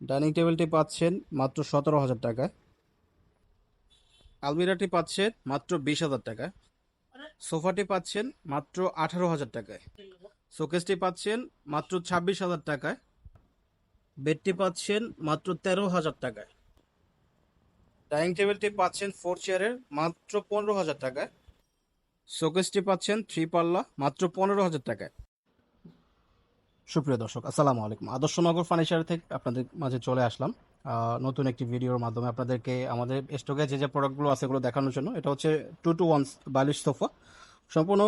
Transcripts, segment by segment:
Dining টেবিলটি পাচ্ছেন মাত্র সতেরো হাজার টাকায়। আলমিরাটি পাচ্ছেন মাত্র বিশ হাজার টাকায়। সোফাটি পাচ্ছেন মাত্র আঠারো হাজার টাকায়। শোকেসটি পাচ্ছেন মাত্র ছাব্বিশ হাজার টাকায়। বেডটি পাচ্ছেন মাত্র তেরো হাজার টাকায়। ডাইনিং টেবিলটি পাচ্ছেন ফোর চেয়ারের মাত্র পনেরো হাজার টাকায়। শোকেসটি পাচ্ছেন থ্রি পাল্লা মাত্র পনেরো হাজার টাকায়। সুপ্রিয় দর্শক, আসসালামু আলাইকুম। আদর্শনগর ফার্নিচার থেকে আপনাদের মাঝে চলে আসলাম। নতুন একটি ভিডিওর মাধ্যমে আপনাদেরকে আমাদের স্টকে যে যে প্রোডাক্টগুলো আছে এগুলো দেখানোর জন্য, এটা হচ্ছে টু টু ওয়ান বালিশ সোফা। সম্পূর্ণ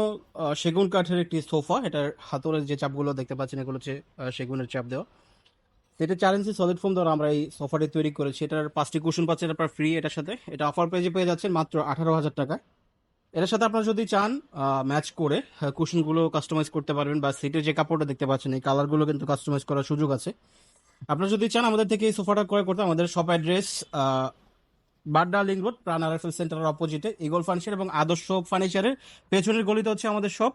সেগুন কাঠের একটি সোফা। এটার হাতলের যে চাপগুলো দেখতে পাচ্ছেন, এগুলো হচ্ছে সেগুনের চাপ দেওয়া। এটা চার ইঞ্চি সলিড ফোম দ্বারা আমরা এই সোফাটি তৈরি করেছি। এটার পাঁচটি কুশন পাচ্ছেন আপনার ফ্রি এটার সাথে। এটা অফার পেজে পেয়ে যাচ্ছেন মাত্র আঠারো হাজার টাকায়। এটার সাথে আপনারা যদি চান ম্যাচ করে কুশনগুলো কাস্টমাইজ করতে পারবেন বা সিটের যে কাপড়টা দেখতে পাচ্ছেন, এই কালারগুলো কিন্তু কাস্টমাইজ করার সুযোগ আছে। আপনারা যদি চান, আমাদের থেকে এই সোফাটা ক্রয় করতে, আমাদের shop address Badda link road, Pran RFL সেন্টারের অপোজিটে ইগল ফার্নিচার এবং আদর্শ ফার্নিচারের পেছনের গলিতে হচ্ছে আমাদের শপ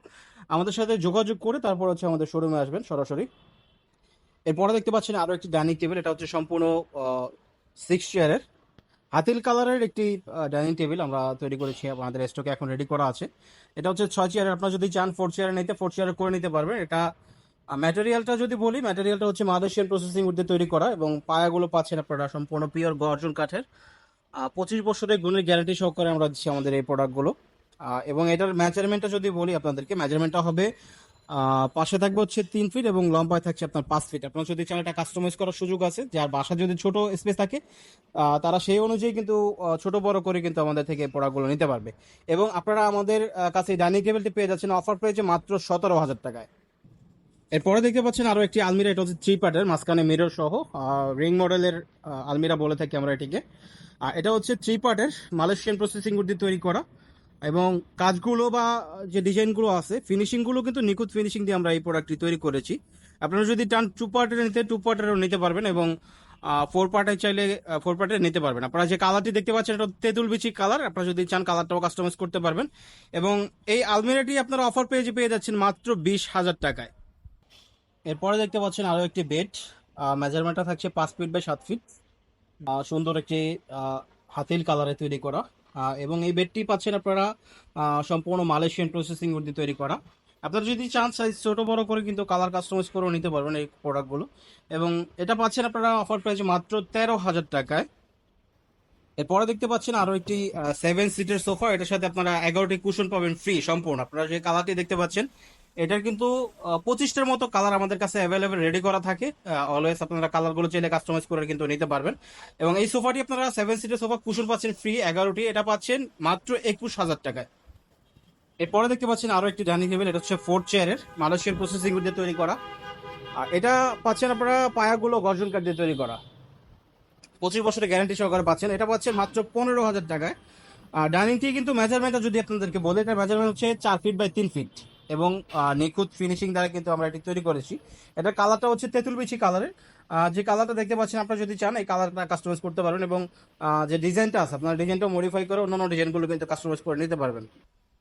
আমাদের সাথে যোগাযোগ করে তারপর হচ্ছে আমাদের শোরুমে আসবেন সরাসরি। এরপরে দেখতে পাচ্ছেন আরও একটি ডাইনিং টেবিল এটা হচ্ছে সম্পূর্ণ সিক্স চেয়ারের হাতিল কালারের একটি ডাইনিং টেবিল আমরা তৈরি করেছি, আমাদের স্টকে এখন রেডি করা আছে। এটা হচ্ছে ছয় চেয়ারের আপনারা যদি চান ফোর চেয়ারে নিতে ফোর চেয়ারে করে নিতে পারবেন। এটা ম্যাটেরিয়ালটা যদি বলি ম্যাটেরিয়ালটা হচ্ছে মালয়েশিয়ান প্রসেসিং উদ্দে তৈরি করা এবং পায়াগুলো পাচ্ছেন আপনারা সম্পূর্ণ পিওর গর্জন কাঠের। পঁচিশ বছরের গুণের গ্যারান্টি সহকারে আমরা দিচ্ছি আমাদের এই প্রোডাক্টগুলো এবং এটার মেজারমেন্টটা যদি বলি আপনাদেরকে মেজারমেন্টটা হবে পাশে থাকবে হচ্ছে তিন ফিট এবং লম্বায় থাকছে আপনার পাঁচ ফিট আপনার যদি চান এটা কাস্টমাইজ করার সুযোগ আছে, যার বাসা যদি ছোট স্পেস থাকে তারা সেই অনুযায়ী কিন্তু ছোট বড় করে কিন্তু আমাদের থেকে প্রোডাক্টগুলো নিতে পারবে। এবং আপনারা আমাদের কাছে ডাইনিং টেবিলটি পেয়ে যাচ্ছেন অফার পেয়েছে মাত্র সতেরো হাজার টাকায়। এরপরে দেখতে পাচ্ছেন আরও একটি আলমিরা, এটা হচ্ছে থ্রি পার্টের মাঝখানে মিরর সহ রিং মডেলের আলমিরা বলে থাকি আমরা এটিকে। এটা হচ্ছে থ্রি পার্টের মালয়েশিয়ান প্রসেসিং দিয়ে তৈরি করা। এবং কাজগুলো বা যে ডিজাইনগুলো আছে ফিনিশিংগুলো কিন্তু নিখুঁত ফিনিশিং দিয়ে আমরা এই প্রোডাক্টটি তৈরি করেছি। আপনারা যদি টান টু পার্টের নিতে টু পার্টেরও নিতে পারবেন এবং ফোর পার্টে চাইলে ফোর পার্টে নিতে পারবেন। আপনারা যে কালারটি দেখতে পাচ্ছেন, এটা তেঁতুল বিচি কালার আপনারা যদি চান কালারটাও কাস্টমাইজ করতে পারবেন। এবং এই আলমিরাটি আপনারা অফার পেজে পেয়ে যাচ্ছেন মাত্র বিশ হাজার টাকায়। এরপরে দেখতে পাচ্ছেন আরও একটি বেড মেজারমেন্টটা থাকছে পাঁচ ফিট বাই সাত ফিট সুন্দর একটি হাতিল কালারে তৈরি করা। এবং এই বেডটি পাচ্ছেন আপনারা সম্পূর্ণ মালয়েশিয়ান প্রসেসিং দিয়ে তৈরি করা। আপনারা যদি চান সাইজ ছোটো বড় করে কিন্তু কালার কাস্টমাইজ করেও নিতে পারবেন এই প্রোডাক্টগুলো এবং এটা পাচ্ছেন আপনারা অফার প্রাইস মাত্র তেরো হাজার টাকায়। এরপরে দেখতে পাচ্ছেন আরও একটি সেভেন সিটের সোফা এটার সাথে আপনারা এগারোটি কুশন পাবেন ফ্রি সম্পূর্ণ। আপনারা যে কালারটি দেখতে পাচ্ছেন, এটার কিন্তু পঁচিশটার মতো কালার আমাদের কাছে অ্যাভেলেবেল রেডি করা থাকে। অলওয়েজ আপনারা কালারগুলো চাইলে কাস্টমাইজ করে কিন্তু নিতে পারবেন। এবং এই সোফাটি আপনারা সেভেন সিটের সোফা কুশন পাচ্ছেন ফ্রি এগারোটি। এটা পাচ্ছেন মাত্র একুশ হাজার টাকায়। এরপরে দেখতে পাচ্ছেন আরও একটি ডাইনিং টেবিল এটা হচ্ছে ফোর চেয়ারের মালয়েশিয়ান প্রসেসিং দিয়ে তৈরি করা। আর এটা পাচ্ছেন আপনারা পায়াগুলো গর্জন কাঠ দিয়ে তৈরি করা। পঁচিশ বছরের গ্যারান্টি সহকারে পাচ্ছেন। এটা পাচ্ছেন মাত্র পনেরো হাজার টাকায়। আর ডাইনিংটি কিন্তু মেজারমেন্টটা যদি আপনাদেরকে বলে এটা মেজারমেন্ট হচ্ছে চার ফিট বাই তিন ফিট এবং নিখুঁত ফিনিশিং দ্বারা কিন্তু আমরা এটি তৈরি করেছি। এটার কালারটা হচ্ছে তেঁতুল বিচি কালারের যে কালারটা দেখতে পাচ্ছেন আপনারা যদি চান, এই কালারটা কাস্টমাইজ করতে পারবেন এবং যে ডিজাইনটা আছে, আপনার ডিজাইনটা মডিফাই করে অন্যান্য ডিজাইনগুলো কিন্তু কাস্টমাইজ করে নিতে পারবেন।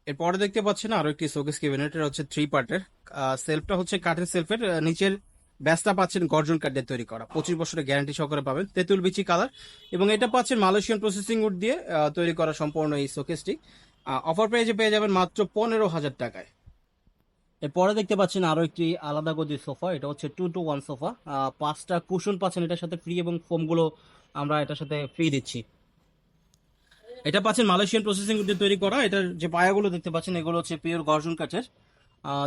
এরপরে দেখতে পাচ্ছেন আরও একটি শোকেস ক্যাবিনেট এটা হচ্ছে থ্রি পার্টের সেলফটা হচ্ছে কাঠের সেলফের নিচের ব্যাসটা পাচ্ছেন গর্জন কাঠ দিয়ে তৈরি করা। পঁচিশ বছরের গ্যারান্টি সহকারে পাবেন। তেঁতুল বিচি কালার। এবং এটা পাচ্ছেন মালয়েশিয়ান প্রসেসিং উড দিয়ে তৈরি করা সম্পূর্ণ এই শোকেসটি অফার প্রাইজে পেয়ে যাবেন মাত্র পনেরো হাজার টাকায়। এরপরে দেখতে পাচ্ছেন আরও একটি আলাদা গদির সোফা এটা হচ্ছে টু টু ওয়ান সোফা পাঁচটা কুশন পাচ্ছেন এটার সাথে ফ্রি এবং ফোমগুলো আমরা এটার সাথে ফ্রি দিচ্ছি। এটা পাচ্ছেন মালয়েশিয়ান প্রসেসিং দিয়ে তৈরি করা। এটার যে পায়াগুলো দেখতে পাচ্ছেন, এগুলো হচ্ছে পিওর গর্জন কাঠের।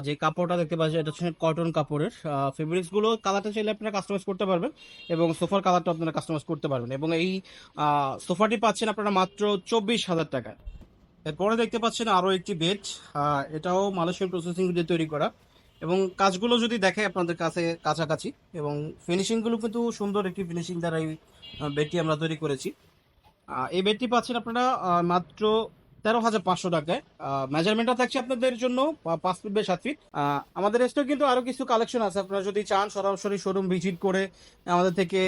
যে কাপড়টা দেখতে পাচ্ছেন, এটা হচ্ছে কটন কাপড়ের। ফেব্রিক্সগুলো কালারটা চাইলে আপনারা কাস্টমাইজ করতে পারবেন এবং সোফার কালারটা আপনারা কাস্টমাইজ করতে পারবেন এবং এই সোফাটি পাচ্ছেন আপনারা মাত্র চব্বিশ হাজার টাকায় এরপরে দেখতে পাচ্ছেন আরও একটি বেড এটাও মালয়েশিয়ান প্রসেসিং দিয়ে তৈরি করা এবং কাজগুলো যদি দেখে আপনাদের কাছে কাছাকাছি এবং ফিনিশিংগুলো কিন্তু সুন্দর একটি ফিনিশিং দ্বারা এই বেডটি আমরা তৈরি করেছি। এই বেডটি পাচ্ছেন আপনারা মাত্র তেরো হাজার পাঁচশো টাকায়। মেজারমেন্টটা থাকছে আপনাদের জন্য পাঁচ ফিট বাই সাত ফিট আমাদের স্টক কিন্তু আরও কিছু কালেকশন আছে। আপনারা যদি চান সরাসরি শোরুম ভিজিট করে আমাদের থেকে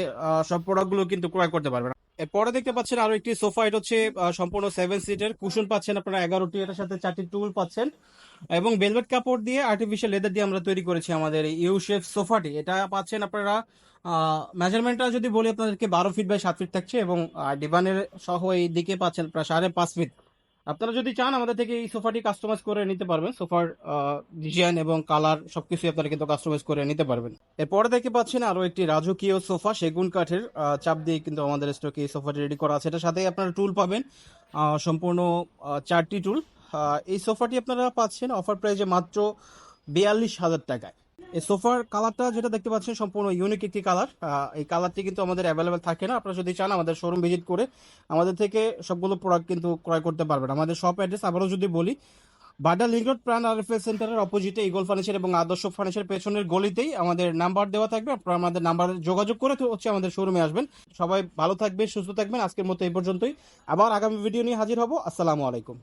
সব প্রোডাক্টগুলো কিন্তু ক্রয় করতে পারবেন। এরপরে দেখতে পাচ্ছেন আরও একটি সোফা এটা হচ্ছে সম্পূর্ণ সেভেন সিটের কুশন পাচ্ছেন আপনারা এগারোটি এটার সাথে চারটি টুল পাচ্ছেন। এবং বেলভেট কাপড় দিয়ে আর্টিফিশিয়াল লেদার দিয়ে আমরা তৈরি করেছি আমাদের ইউ শেপ সোফাটি এটা পাচ্ছেন আপনারা মেজারমেন্টটা যদি বলি আপনাদেরকে বারো ফিট বাই সাত ফিট থাকছে এবং আহ, ডিভানের সহ এই দিকে পাচ্ছেন প্রায় সাড়ে পাঁচ ফিট আপনারা যদি চান, আমাদের থেকে এই সোফাটি কাস্টমাইজ করে নিতে পারবেন। সোফার ডিজাইন এবং কালার সবকিছু আপনারা কিন্তু কাস্টমাইজ করে নিতে পারবেন। এরপরে দেখতে পাচ্ছেন আরও একটি রাজকীয় সোফা, সেগুন কাঠের চাপ দিয়ে কিন্তু আমাদের স্টকে এই সোফাটি রেডি করা আছে। এটার সাথে আপনারা টুল পাবেন সম্পূর্ণ চারটি টুল এই সোফাটি আপনারা পাচ্ছেন অফার প্রাইজে মাত্র বিয়াল্লিশ হাজার টাকায়। এই সোফার কালারটা যেটা দেখতে পাচ্ছেন, সম্পূর্ণ ইউনিক একটি কালার। এই কালারটি কিন্তু আমাদের অ্যাভেলেবেল থাকে না। আপনারা যদি চান আমাদের শোরুম ভিজিট করে আমাদের থেকে সবগুলো প্রোডাক্ট কিন্তু ক্রয় করতে পারবেন। আমাদের শপ অ্যাড্রেস আবারও যদি বলি Badda link road, Pran RFL সেন্টারের অপোজিটে ইগল ফার্নিচার এবং আদর্শ ফার্নিচার পেছনের গলিতেই আমাদের নাম্বার দেওয়া থাকবে। আপনারা আমাদের নাম্বারে যোগাযোগ করে তো হচ্ছে আমাদের শোরুমে আসবেন। সবাই ভালো থাকবেন, সুস্থ থাকবেন। আজকের মতো এই পর্যন্তই। আবার আগামী ভিডিও নিয়ে হাজির হব। আসসালামু আলাইকুম।